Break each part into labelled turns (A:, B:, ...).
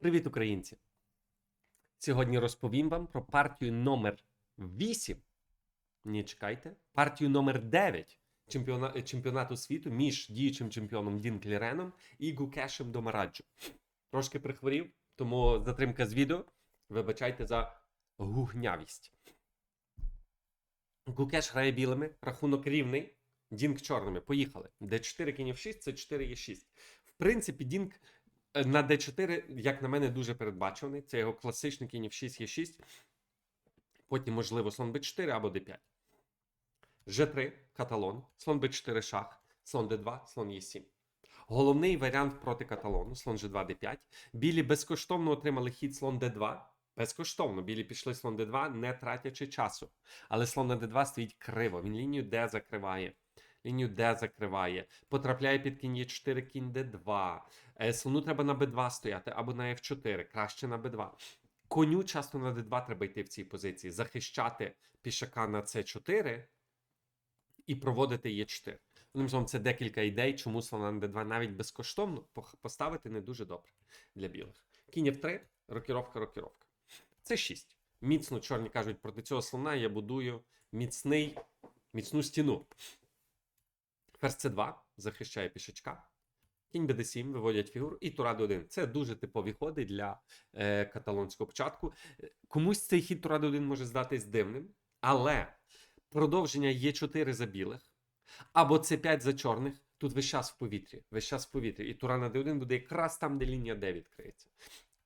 A: Привіт, українці! Сьогодні розповім вам про партію номер 8. Ні, чекайте. Партію номер 9 чемпіона... чемпіонату світу між діючим чемпіоном Дін Кліреном і Гукешем Домараджо. Трошки прихворів, тому затримка з відео. Вибачайте за гугнявість. Гукеш грає білими, рахунок рівний. Дінк чорними. Поїхали. Д4 кінь F6, це 4 є 6. В принципі, Дінк е, на D4, як на мене, дуже передбачуваний. Це його класичний кінь F6 є 6. Потім, можливо, слон B4 або D5. G3 каталон, слон B4 шах, слон D2, слон Е7. Головний варіант проти каталону, слон G2, D5. Білі безкоштовно отримали хід слон D2. Безкоштовно. Білі пішли слон D2, не тратячи часу. Але слон на D2 стоїть криво. Він лінію D закриває. Лінію D закриває. Потрапляє під кінь Е4, кінь D2. Е, Слону треба на B2 стояти або на F4, краще на B2. Коню часто на D2 треба йти в цій позиції, захищати пішака на C4 і проводити Е4. Одним словом, це декілька ідей, чому слона на D2 навіть безкоштовно поставити не дуже добре для білих. Кінь F3, рокіровка, рокіровка. Це 6. Міцно, чорні кажуть, проти цього слона я будую міцний, міцну стіну. Ферзь c2 захищає пішачка. Кінь bd7 виводять фігуру і тура d1. Це дуже типові ходи для е, каталонського початку. Е, Комусь цей хід тура d1 може здатись дивним, але продовження Е4 за білих або c5 за чорних тут весь час в повітрі. Весь час в повітрі. І тура на d1 буде якраз там, де лінія d відкриється.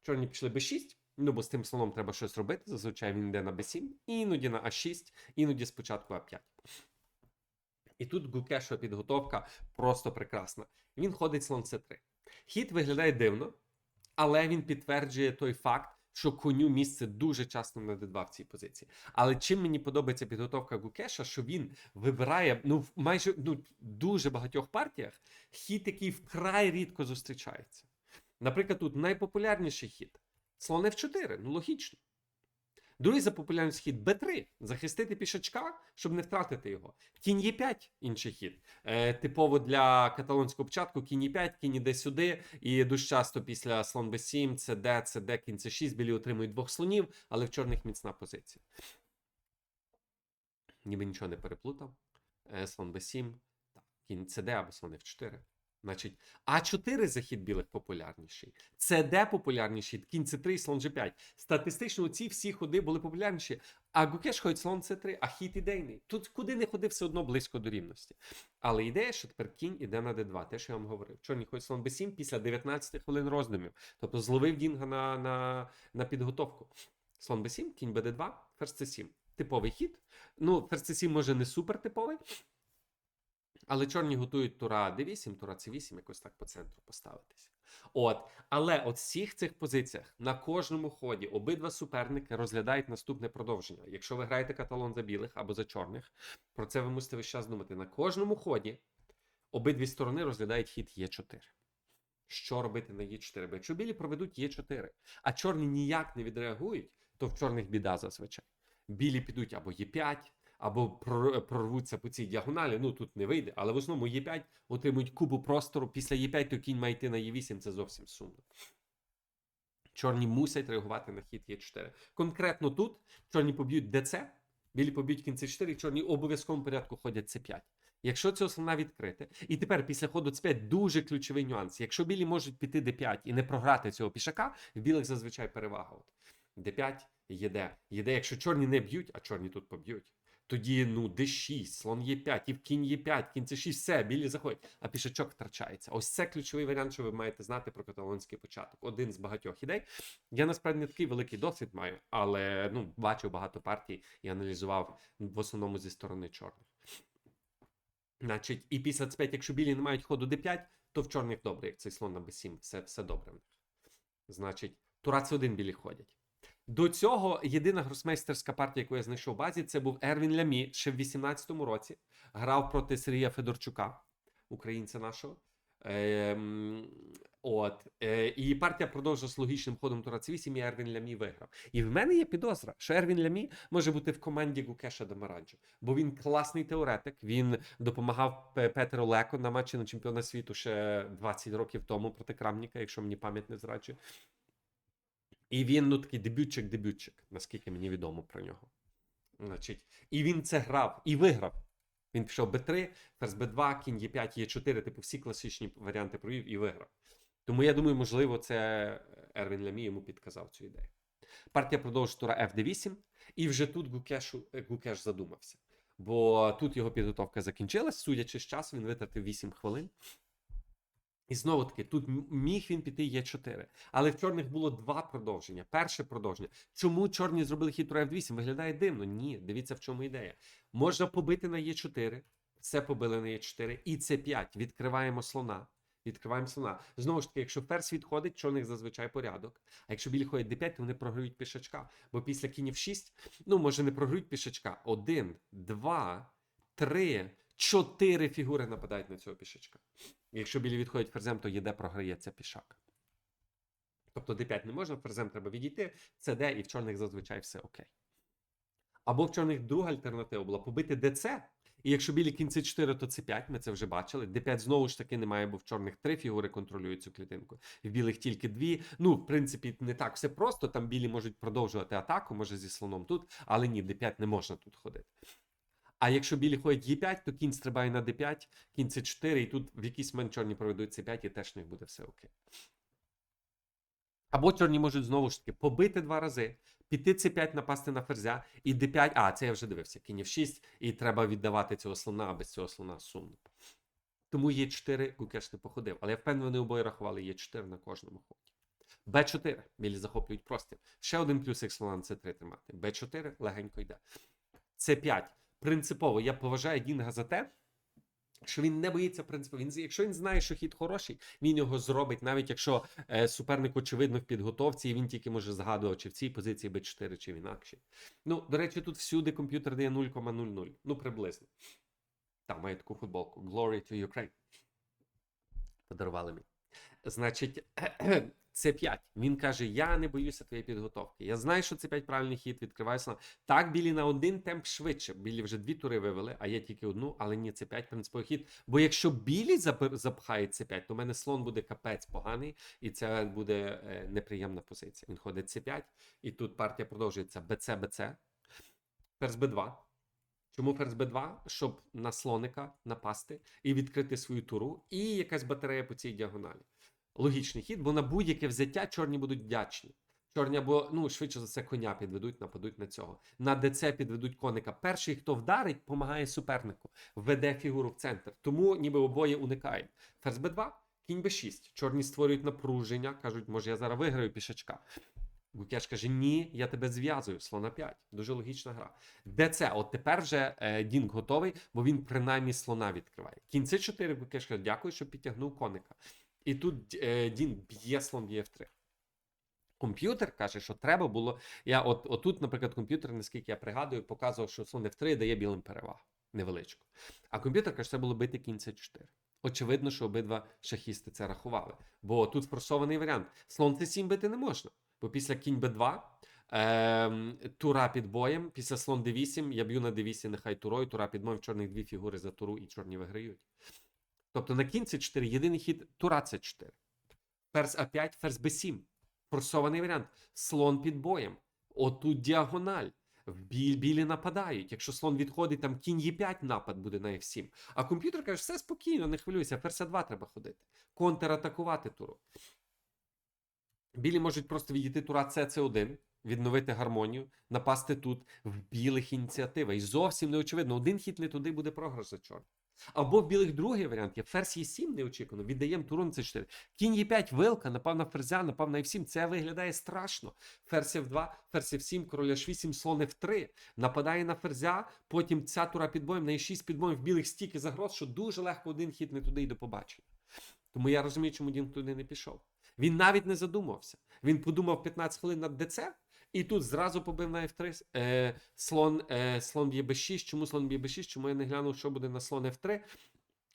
A: Чорні пішли b6. Ну, бо з тим слоном треба щось робити. Зазвичай він йде на b7, іноді на a6, іноді спочатку a5. І тут Гукешова підготовка просто прекрасна. Він ходить слон c3. Хід виглядає дивно, але він підтверджує той факт, що коню місце дуже часто на d2 в цій позиції. Але чим мені подобається підготовка Гукеша, що він вибирає ну, в майже ну, дуже багатьох партіях хід, який вкрай рідко зустрічається. Наприклад, тут найпопулярніший хід слон f4, ну логічно. Другий за популярність хід Б3. Захистити пішачка, щоб не втратити його. Кінь Е5 інший хід. Е, типово для каталонського початку кінь Е5, кінь іде сюди. І дуже часто після слон Б7, це Д, це кінь С6, білі отримують двох слонів, але в чорних міцна позиція. Ніби нічого не переплутав. Е, слон Б7, так, кінь СД або слон F4. Значить, А4 захід білих популярніший. ЦД популярніший, кінь С3 і слон G5. Статистично ці всі ходи були популярніші. А Гукеш ходить слон С3, а хід ідейний. Тут куди не ходив, все одно близько до рівності. Але ідея, що тепер кінь іде на d2, те, що я вам говорив. Чорні ходить слон b7 після 19 хвилин роздумів. Тобто зловив Дінга на, на, на підготовку. Слон b7, кінь bd2, ферзь c7. Типовий хід. Ну, ферзь c7 може не супер типовий. Але чорні готують тура d8, тура c8, якось так по центру поставитися. От, але от всіх цих позиціях на кожному ході обидва суперники розглядають наступне продовження. Якщо ви граєте каталон за білих або за чорних, про це ви мусите весь час думати. На кожному ході обидві сторони розглядають хід Е4. Що робити на Е4? Бо якщо білі проведуть Е4, а чорні ніяк не відреагують, то в чорних біда зазвичай. Білі підуть або Е5, або прорвуться по цій діагоналі. Ну тут не вийде, але в основному Е5 отримують кубу простору. Після Е5 то кінь має йти на Е8, це зовсім сумно. Чорні мусять реагувати на хід Е4. Конкретно тут чорні поб'ють ДЦ, білі поб'ють кінь С4, і чорні в обов'язковому порядку ходять С5. Якщо цього слона відкрити, і тепер після ходу С5 дуже ключовий нюанс. Якщо білі можуть піти Д5 і не програти цього пішака, в білих зазвичай перевага. От. Д5, ЄД. ЄД, якщо чорні не б'ють, а чорні тут поб'ють. Тоді ну d6, слон Е5, і в кінь Е5, кінь С6, все, білі заходять, а пішачок втрачається. Ось це ключовий варіант, що ви маєте знати про каталонський початок. Один з багатьох ідей. Я насправді не такий великий досвід маю, але ну, бачив багато партій і аналізував в основному зі сторони чорних. Значить, і після С5, якщо білі не мають ходу d5, то в чорних добре, як цей слон на b7, все, все добре в них. Значить, тура С1 білі ходять. До цього єдина гросмейстерська партія, яку я знайшов в базі, це був Ервін Лямі ще в 18-му році. Грав проти Сергія Федорчука, українця нашого. Ем, от, е, і партія продовжилась логічним ходом Тура С8, і Ервін Лямі виграв. І в мене є підозра, що Ервін Лямі може бути в команді Гукеша Дамараджо, бо він класний теоретик. Він допомагав Пе- Петеру Леко на матчі на чемпіона світу ще 20 років тому проти Крамніка, якщо мені пам'ять не зраджує. І він ну такий дебютчик-дебютчик, наскільки мені відомо про нього. Значить, і він це грав і виграв. Він пішов Б3, ферзь Б2, кінь Е5, Е4, типу всі класичні варіанти провів і виграв. Тому я думаю, можливо, це Ервін Лямі йому підказав цю ідею. Партія продовжує тура FD8, і вже тут Гукешу, е, Гукеш задумався. Бо тут його підготовка закінчилась, судячи з часу, він витратив 8 хвилин. І знову таки, тут міг він піти Є4. Але в чорних було два продовження. Перше продовження. Чому чорні зробили хід тура F8? Виглядає дивно. Ні, дивіться, в чому ідея. Можна побити на Е4. Все побили на Е4. І С5. Відкриваємо слона. Відкриваємо слона. Знову ж таки, якщо ферзь відходить, чорних зазвичай порядок. А якщо білі ходять d5, то вони програють пішачка. Бо після кінів 6, ну, може, не програють пішачка. Один, два, три, чотири фігури нападають на цього пішачка. Якщо білі відходять ферзем, то єде програється пішак. Тобто d5 не можна, ферзем треба відійти, це d, і в чорних зазвичай все окей. Або в чорних друга альтернатива була побити dc, і якщо білі кінь c4, то c5, ми це вже бачили. d5 знову ж таки немає, бо в чорних три фігури контролюють цю клітинку. В білих тільки дві. Ну, в принципі, не так все просто. Там білі можуть продовжувати атаку, може зі слоном тут, але ні, d5 не можна тут ходити. А якщо білі ходять Е5, то кінь стрибає на d5, кінь c4, і тут в якийсь момент чорні проведуть c5, і теж в них буде все окей. Або чорні можуть знову ж таки побити два рази, піти c5, напасти на ферзя, і d5. А, це я вже дивився. Кінь f6, і треба віддавати цього слона, а без цього слона сумно. Тому Е4 Гукеш не походив. Але я впевнений, обоє рахували Е4 на кожному ході. Б4. Білі захоплюють простір. Ще один плюсик слона на c3 тримати. Б4 легенько йде. С5. Принципово я поважаю Дінга за те, що він не боїться принципу. Він, якщо він знає, що хід хороший, він його зробить, навіть якщо е, суперник очевидно в підготовці, і він тільки може згадувати, чи в цій позиції Б4, чи в інакшій. Ну, до речі, тут всюди комп'ютер дає 0,00. Ну, приблизно. Там має таку футболку. Glory to Ukraine. Подарували мені. Значить, це 5. Він каже: Я не боюся твоєї підготовки. Я знаю, що це 5 правильний хід, відкриваю слон. Так, білі на один темп швидше. Білі вже дві тури вивели, а я тільки одну, але ні, це 5 принциповий хід. Бо якщо білі запхають це 5, то в мене слон буде капець поганий, і це буде е, неприємна позиція. Він ходить це 5, і тут партія продовжується БЦ, БЦ. Ферзь Б2. Чому ферзь Б2? Щоб на слоника напасти і відкрити свою туру, і якась батарея по цій діагоналі. Логічний хід, бо на будь-яке взяття чорні будуть вдячні. Чорні або, ну, швидше за все, коня підведуть, нападуть на цього. На ДЦ підведуть коника. Перший, хто вдарить, допомагає супернику, веде фігуру в центр. Тому ніби обоє уникають. Ферзь Б2, кінь Б6. Чорні створюють напруження, кажуть, може я зараз виграю пішачка. Гукеш каже: ні, я тебе зв'язую, слона 5. Дуже логічна гра. ДЦ, от тепер вже е, Дінг готовий, бо він принаймні слона відкриває. Кінці 4 Гукеш каже, дякую, що підтягнув коника. І тут е, Дінг б'є слон б'є F3. Комп'ютер каже, що треба було. Я от отут, наприклад, комп'ютер, наскільки я пригадую, показував, що слон F3 дає білим перевагу невеличку. А комп'ютер каже, що це було бити кінь C4. Очевидно, що обидва шахісти це рахували. Бо тут форсований варіант. Слон C7 бити не можна. Бо після кінь Б2 ем, тура під боєм, після слон D8, я б'ю на D8, нехай турою, тура під боєм, чорних дві фігури за туру і чорні виграють. Тобто на кінь С4 єдиний хід тура С4. Ферзь А5, ферзь Б7. Форсований варіант. Слон під боєм. Отут діагональ. В біль, білі нападають. Якщо слон відходить, там кінь Е5 напад буде на F7. А комп'ютер каже, все спокійно, не хвилюйся, ферзь А2 треба ходити. Контратакувати туру. Білі можуть просто відійти тура С, С1, відновити гармонію, напасти тут в білих ініціатива. І зовсім не очевидно, один хід не туди буде програш за чорний. Або в білих другий варіант є ферзь Е7 неочікувано, віддаємо туру на С4. Кінь Е5, вилка, напав на ферзя, напав на F7. Це виглядає страшно. Ферзь F2, ферзь F7, король H8, слон F3. Нападає на ферзя, потім ця тура під боєм, на E6 під боєм в білих стільки загроз, що дуже легко один хід не туди і до побачення. Тому я розумію, чому Дін туди не пішов. Він навіть не задумався. Він подумав 15 хвилин над ДЦ, і тут зразу побив на F3 е, слон, е, слон б'є Б6. Чому слон б'є Б6? Чому я не глянув, що буде на слон F3?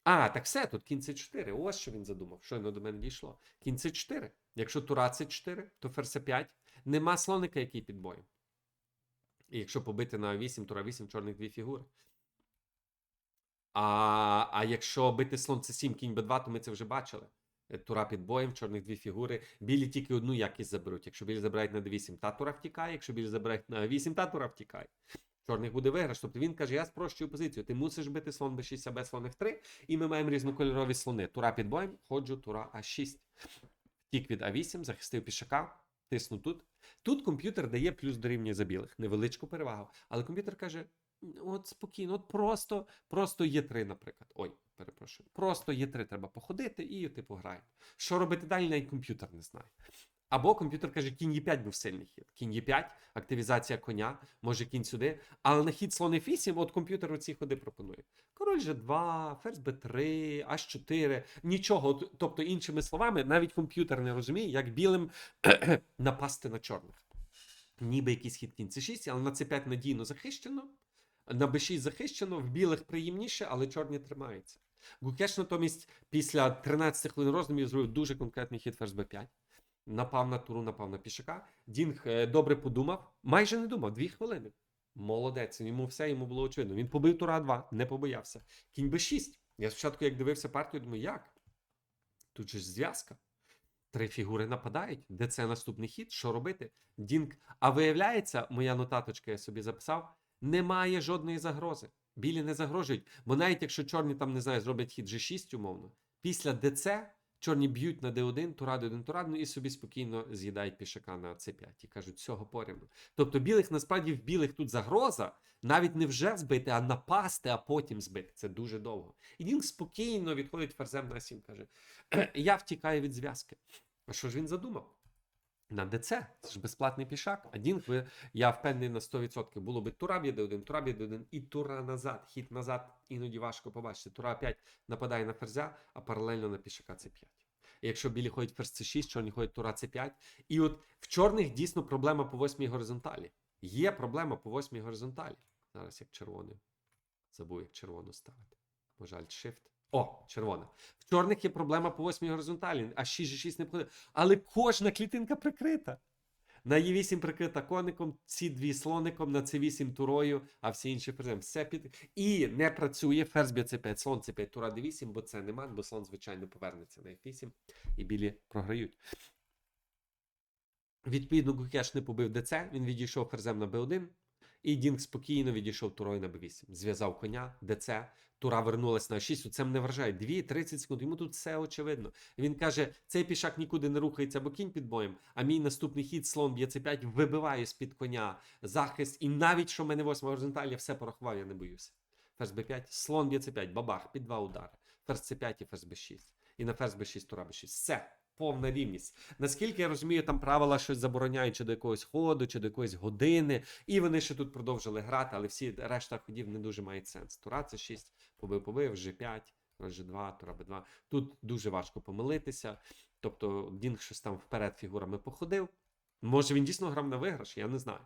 A: А, так все, тут кінь С4. Ось що він задумав. Щойно до мене дійшло. Кінь С4. Якщо тура С4, то ферзь 5. Нема слоника, який під боєм. І якщо побити на 8, тура 8, чорних дві фігури. А, а якщо бити слон С7, кінь Б2, то ми це вже бачили. Тура під боєм, чорних дві фігури. Білі тільки одну якість заберуть. Якщо білі забирають на d8, та тура втікає. Якщо білі забирають на 8, та тура втікає. Чорних буде виграш. Тобто він каже: я спрощую позицію. Ти мусиш бити слон b6, а без слон f3. І ми маємо різнокольорові слони. Тура під боєм, ходжу, тура а6. Втік від а8, захистив пішака, тисну тут. Тут комп'ютер дає плюс дорівнює за білих, невеличку перевагу. Але комп'ютер каже: от спокійно, от просто, просто є 3 наприклад. Ой, перепрошую. Просто є 3 треба походити і типу граємо. Що робити далі, навіть комп'ютер не знає. Або комп'ютер каже, кінь Е5 був сильний хід. Кінь Е5, активізація коня, може кінь сюди. Але на хід слон F8, от комп'ютер оці ходи пропонує. Король G2, ферзь B3, H4, нічого. Тобто, іншими словами, навіть комп'ютер не розуміє, як білим напасти на чорних. Ніби якийсь хід кінь C6, але на C5 надійно захищено. На b6 захищено, в білих приємніше, але чорні тримаються. Гукеш натомість після 13 хвилин роздумів зробив дуже конкретний хід ферзь b5. Напав на туру, напав на пішака. Дінг е, добре подумав, майже не думав, дві хвилини. Молодець, йому все йому було очевидно. Він побив тура 2, не побоявся. Кінь b6. Я спочатку, як дивився партію, думаю, як? Тут же ж зв'язка. Три фігури нападають. Де це наступний хід? Що робити? Дінг. А виявляється, моя нотаточка я собі записав, немає жодної загрози. Білі не загрожують. Бо навіть якщо чорні там, не знаю, зроблять хід G6, умовно, після ДЦ чорні б'ють на D1, тура D1, тура, ну і собі спокійно з'їдають пішака на C5 і кажуть, всього порівну. Тобто білих насправді в білих тут загроза навіть не вже збити, а напасти, а потім збити. Це дуже довго. І він спокійно відходить ферзем на 7, каже: Я втікаю від зв'язки. А що ж він задумав? На ДЦ, це ж безплатний пішак. А я впевнений на 100%. Було би тура б'є D1, тура б'є D1 і тура назад. Хід назад іноді важко побачити. Тура 5 нападає на ферзя, а паралельно на пішака C5. І якщо білі ходять ферзь C6, чорні ходять тура C5. І от в чорних дійсно проблема по восьмій горизонталі. Є проблема по восьмій горизонталі. Зараз як червоним. Забув, як червону ставити. Може, Alt-Shift. О, червона. В чорних є проблема по восьмій горизонталі, а 6 6 не походить. Але кожна клітинка прикрита. На Е8 прикрита коником, ці дві слоником, на С8 турою, а всі інші ферзем. Все під... І не працює ферзь б'є С5, слон С5, тура D8, бо це нема, бо слон, звичайно, повернеться на F8, і білі програють. Відповідно, Гукеш не побив ДЦ, він відійшов ферзем на Б1, і Дінг спокійно відійшов турою на Б8. Зв'язав коня, ДЦ, тура вернулась на 6. Це мене вражає. 2-30 секунд. Йому тут все очевидно. Він каже: цей пішак нікуди не рухається, бо кінь під боєм. А мій наступний хід, слон б'є c 5 вибиваю з-під коня захист. І навіть що в мене восьма горизонталь, я все порахував, я не боюся. Ферзь Б5, слон б'є c 5 бабах, під два удари. Ферзь С5 і ферзь Б6. І на ферзь Б6, тура Б6. Все. Повна рівність. Наскільки я розумію, там правила щось забороняють чи до якогось ходу, чи до якоїсь години. І вони ще тут продовжили грати, але всі решта ходів не дуже мають сенс. Тура це 6, побив, побив, G5, G2, Тура Б2. Тут дуже важко помилитися. Тобто Дінг щось там вперед фігурами походив. Може він дійсно грав на виграш, я не знаю.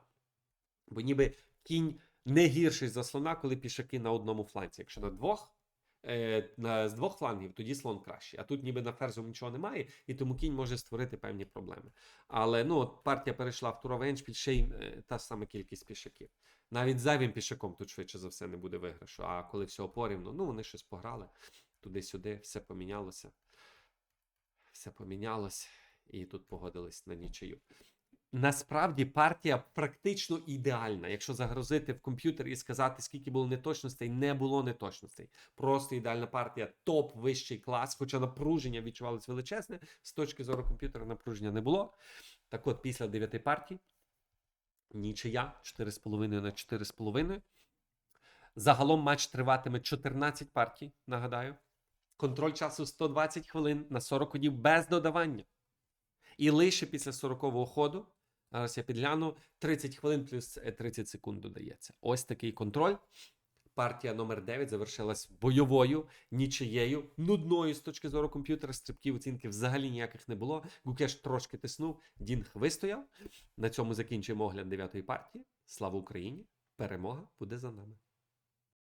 A: Бо ніби кінь не гірший за слона, коли пішаки на одному фланці. Якщо на двох. Е, З двох флангів тоді слон кращий. А тут ніби на ферзу нічого немає, і тому кінь може створити певні проблеми. Але ну, от партія перейшла в туровий еншпіль, ще й е, та сама кількість пішаків. Навіть зайвим пішаком тут швидше за все не буде виграшу. А коли всього порівну, ну вони щось пограли туди-сюди, все помінялося. Все помінялось, і тут погодились на нічию. Насправді партія практично ідеальна. Якщо загрозити в комп'ютер і сказати, скільки було неточностей, не було неточностей. Просто ідеальна партія, топ вищий клас, хоча напруження відчувалось величезне. З точки зору комп'ютера напруження не було. Так от, після 9 партій, нічия 4,5 на 4,5. Загалом матч триватиме 14 партій, нагадаю. Контроль часу 120 хвилин на 40 ходів без додавання. І лише після 40-го ходу, зараз я підгляну, 30 хвилин плюс е, 30 секунд додається. Ось такий контроль. Партія номер 9 завершилась бойовою, нічиєю, нудною з точки зору комп'ютера. Стрибків оцінки взагалі ніяких не було. Гукеш трошки тиснув, Дінг вистояв. На цьому закінчуємо огляд 9-ї партії. Слава Україні! Перемога буде за нами.